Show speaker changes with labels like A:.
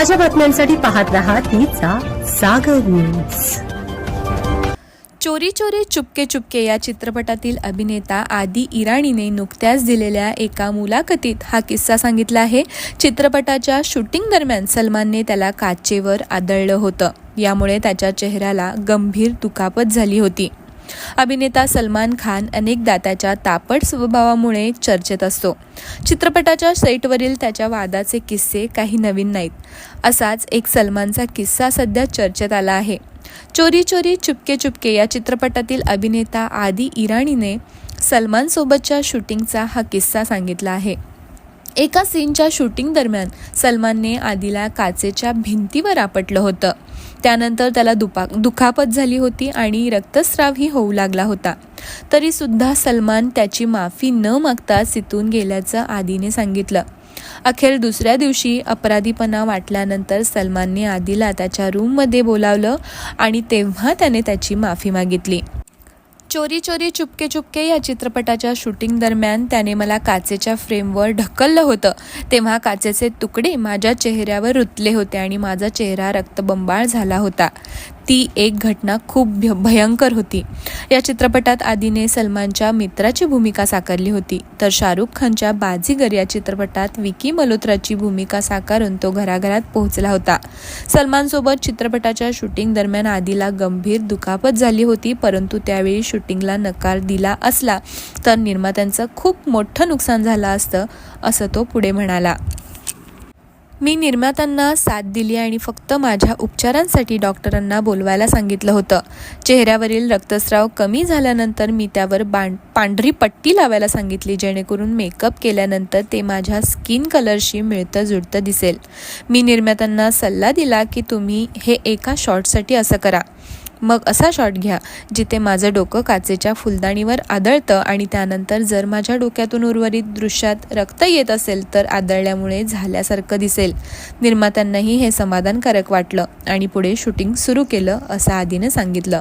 A: ताज्या बातम्यांसाठी पाहत रहा तिचा सागर न्यूज
B: चोरी चोरी चुपके चुपके या चित्रपटातील अभिनेता आदी इराणीने नुकत्याच दिलेल्या एका मुलाखतीत हा किस्सा सांगितला आहे. चित्रपटाच्या शूटिंग दरम्यान सलमानने त्याला काचेवर आदळलं होतं. यामुळे त्याच्या चेहऱ्याला गंभीर दुखापत झाली होती. अभिनेता सलमान खान अनेकदा त्याच्या तापट स्वभावामुळे चर्चेत असतो. चित्रपटाच्या सेटवरील त्याच्या वादाचे किस्से काही नवीन नाहीत. असाच एक सलमानचा किस्सा सध्या चर्चेत आला आहे. चोरी चोरी चुपके चुपके या चित्रपटातील अभिनेता आदी इराणीने सलमानसोबतच्या शूटिंगचा हा किस्सा सांगितला आहे. एका सीनच्या शूटिंग दरम्यान सलमानने आदीला काचेच्या भिंतीवर आपटलं होतं. त्यानंतर त्याला दुपा दुखापत झाली होती आणि रक्तस्रावही होऊ लागला होता. तरीसुद्धा सलमान त्याची माफी न मागता सितून गेल्याचं आदीने सांगितलं. अखेर दुसऱ्या दिवशी अपराधीपणा वाटल्यानंतर सलमानने आदीला त्याच्या रूममध्ये बोलावलं आणि तेव्हा त्याने त्याची माफी मागितली. चोरी चोरी चुपके चुपके या चित्रपटाच्या शूटिंग दरम्यान त्याने मला काचेच्या फ्रेमवर ढकललं होतं. तेव्हा काचेचे तुकडे माझ्या चेहऱ्यावर रुतले होते आणि माझा चेहरा रक्तबंबाळ झाला होता. ती एक घटना खूप भय भयंकर होती. या चित्रपटात आदीने सलमानच्या मित्राची भूमिका साकारली होती. तर शाहरुख खानच्या बाजीगर या चित्रपटात विकी मल्होत्राची भूमिका साकारून तो घराघरात पोहोचला होता. सलमानसोबत चित्रपटाच्या शूटिंग दरम्यान आदीला गंभीर दुखापत झाली होती परंतु त्यावेळी शूटिंगला नकार दिला असला तर निर्मात्यांचं खूप मोठं नुकसान झालं असतं असं तो पुढे म्हणाला. मी निर्मात्यांना साथ दिली आणि फक्त माझ्या उपचारांसाठी डॉक्टरांना बोलवायला सांगितलं होतं. चेहऱ्यावरील रक्तस्राव कमी झाल्यानंतर मी त्यावर बां पांढरी पट्टी लावायला सांगितली जेणेकरून मेकअप केल्यानंतर ते माझ्या स्किन कलरशी मिळतं जुळतं दिसेल. मी निर्मात्यांना सल्ला दिला की तुम्ही हे एका शॉटसाठी असं करा. मग असा शॉट घ्या जिथे माझं डोकं काचेच्या फुलदाणीवर आदळतं आणि त्यानंतर जर माझ्या डोक्यातून उर्वरित दृश्यात रक्त येत असेल तर आदळल्यामुळे झाल्यासारखं दिसेल. निर्मात्यांनाही हे समाधानकारक वाटलं आणि पुढे शूटिंग सुरू केलं असं आदीनं सांगितलं.